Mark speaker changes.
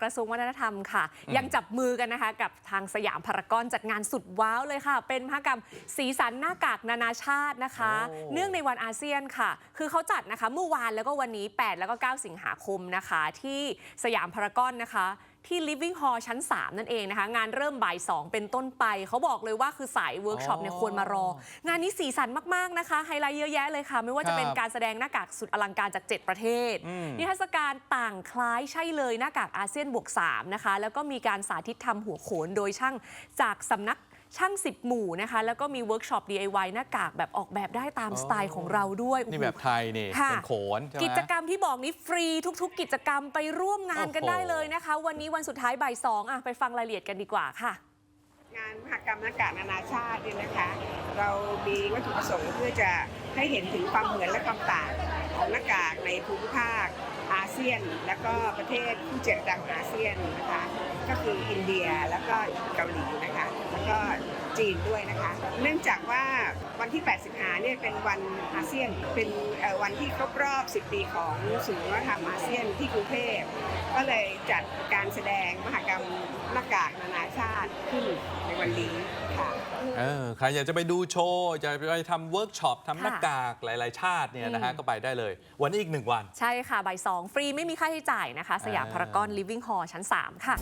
Speaker 1: กระทรวงวัฒนธรรมค่ะ ยังจับมือกันนะคะ กับทางสยามพารากอนจัดงานสุดว้าวเลยค่ะ เป็นมหกรรมสีสันหน้ากากนานาชาตินะคะ
Speaker 2: โอ้
Speaker 1: เนื่องในวันอาเซียนค่ะ คือเขาจัดนะคะเมื่อวานแล้วก็วันนี้ 8 แล้วก็ 9 สิงหาคมนะคะ ที่สยามพารากอนนะคะ ที่ Living Hall ชั้น 3 นั่นเองนะคะ งานเริ่มบ่าย 2 เป็นต้นไป เขาบอกเลยว่าคือสายเวิร์กช็อปเนี่ยควรมารอ งานนี้สีสันมาก ๆ นะคะ ไฮไลท์เยอะแยะเลยค่ะ ไม่ว่าจะเป็น
Speaker 2: ครับ
Speaker 1: การแสดงหน้ากากสุดอลังการจาก 7 ประเทศ
Speaker 2: อืม
Speaker 1: นิทรรศการต่างคล้ายใช่เลยหน้ากากอาเซียนบวก3นะคะแล้วก็มีการสาธิตทำหัวโขนโดยช่างจากสำนัก ช่าง 10 หมู่นะคะ แล้วก็มีเวิร์กช็อป DIY หน้ากากแบบออกแบบได้ตาม
Speaker 2: อ๋อ
Speaker 1: สไตล์ของเราด้วย
Speaker 2: นี่
Speaker 1: โอ้โห
Speaker 2: แบบไทยนี่
Speaker 1: ค่ะ
Speaker 2: เป็นโขนใช่ไหม
Speaker 1: กิจกรรมที่บอกนี้ฟรีทุก ๆ กิจกรรมไปร่วมงานกัน
Speaker 2: โอ้โห
Speaker 1: ได้เลยนะคะ วันนี้วันสุดท้ายบ่ายสองอะไปฟังรายละเอียดกันดีกว่าค่ะ
Speaker 3: งานมหกรรมหน้ากากนานาชาติเนี่ยนะคะ เรามีวัตถุประสงค์เพื่อจะให้เห็นถึงความเหมือนและความต่างของหน้ากากในภูมิภาคอาเซียน แล้วก็ประเทศผู้เจ็ดดังอาเซียนนะคะ ก็คืออินเดียแล้วก็เกาหลีนะคะแล้ว ก็จีนด้วยนะคะ เนื่องจากว่าวันที่ 8 สิงหาเนี่ยเป็นวันอาเซียน เป็นเอ่อวันที่ครบรอบ 10 ปีของศูนย์วัฒนธรรมอาเซียนที่กรุงเทพ ก็เลยจัดการแสดงมหกรรมหน้ากากนานาชาติขึ้นในวันนี้ค่ะ
Speaker 2: เออใครอยากจะไปดูโชว์จะไปทำเวิร์กช็อปทำหน้ากากหลาย ๆ ชาติเนี่ยนะฮะ
Speaker 1: อืม
Speaker 2: ก็ไปได้เลย วันนี้อีกหนึ่งวัน
Speaker 1: ใช่ค่ะบ่ายสองฟรีไม่มีค่าใช้จ่ายนะคะ สยาม
Speaker 2: อ่า
Speaker 1: พารากอน Living Hall ชั้น 3 ค่ะ